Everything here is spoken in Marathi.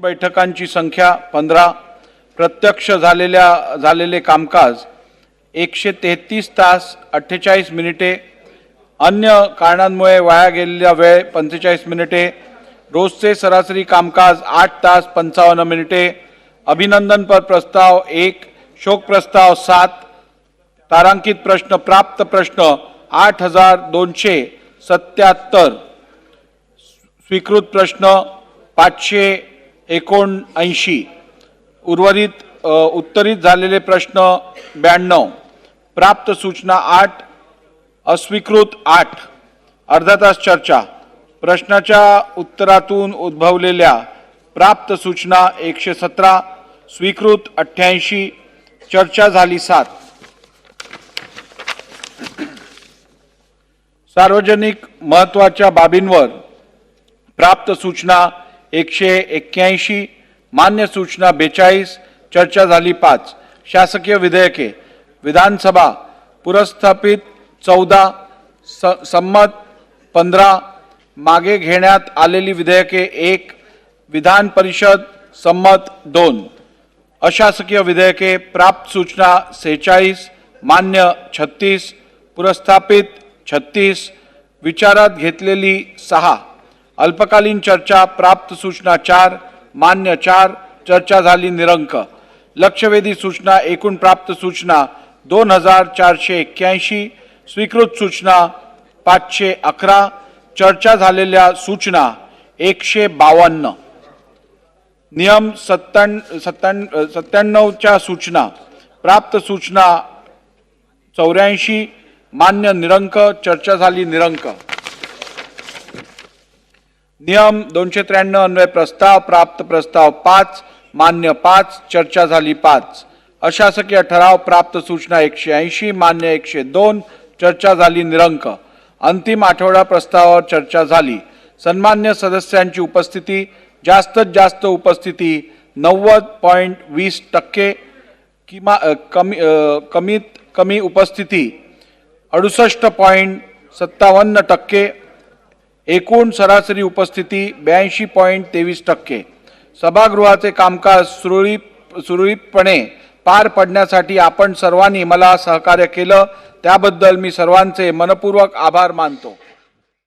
बैठकांची संख्या पंधरा प्रत्यक्ष झालेल्या झालेले कामकाज एकशे तेहतीस तास अठ्ठेचाळीस मिनिटे अन्य कारणांमुळे वाया गेलेला वेळ पंचेचाळीस मिनिटे रोजचे सरासरी कामकाज आठ तास पंचावन्न मिनिटे अभिनंदनपर प्रस्ताव एक शोक प्रस्ताव सात तारांकित प्रश्न प्राप्त प्रश्न आठ हजार दोनशे सत्याहत्तर स्वीकृत प्रश्न पाचशे एकोणऐंशी. उर्वरित उत्तरित झालेले प्रश्न ब्याण्णव. प्राप्त सूचना आठ अस्वीकृत आठ. अर्धा तास चर्चा. प्रश्नाच्या उत्तरातून उद्भवलेल्या प्राप्त सूचना एकशे सतरा स्वीकृत अठ्ठ्याऐंशी चर्चा झाली सात. सार्वजनिक महत्त्वाच्या बाबींवर प्राप्त सूचना एकशे एक्क्याऐंशी मान्य सूचना बेचाळीस चर्चा झाली पाच. शासकीय विधेयके. विधानसभा पुरस्थापित चौदा स संमत पंधरा. मागे घेण्यात आलेली विधेयके एक विधान परिषद संमत दोन. अशासकीय विधेयके प्राप्त सूचना सेहेचाळीस मान्य छत्तीस पुरस्थापित छत्तीस विचारात घेतलेली सहा. अल्पकालीन चर्चा प्राप्त सूचना चार मान्य चार चर्चा झाली निरंक. लक्षवेधी सूचना एकूण प्राप्त सूचना दोन हजार चारशे एक्क्याऐंशी स्वीकृत सूचना पाचशे अकरा चर्चा झालेल्या सूचना एकशे बावन्न. नियम सत्त्याण्ण सत्त्याण्ण सत्त्याण्णवच्या सूचना प्राप्त सूचना चौऱ्याऐंशी मान्य निरंक चर्चा झाली निरंक. नियम दोनशे त्र्याण्णव अन्वय प्रस्ताव प्राप्त प्रस्ताव पाच मान्य पाच चर्चा झाली पाच. अशासकीय ठराव प्राप्त सूचना एकशे ऐंशी मान्य एकशे दोन चर्चा झाली निरंक. अंतिम आठवडा प्रस्तावावर चर्चा झाली. सन्मान्य सदस्यांची उपस्थिती जास्तीत जास्त उपस्थिती नव्वद पॉईंट वीस टक्के किमा कमी कमीत कमी उपस्थिती अडुसष्ट पॉईंट सत्तावन्न टक्के एकूण सरासरी उपस्थिती ब्याऐंशी पॉईंट तेवीस टक्के. सभागृहाचे कामकाज सुरळीत सुरळीतपणे पार पडण्यासाठी आपण सर्वांनी मला सहकार्य केलं. त्याबद्दल मी सर्वांचे मनपूर्वक आभार मानतो.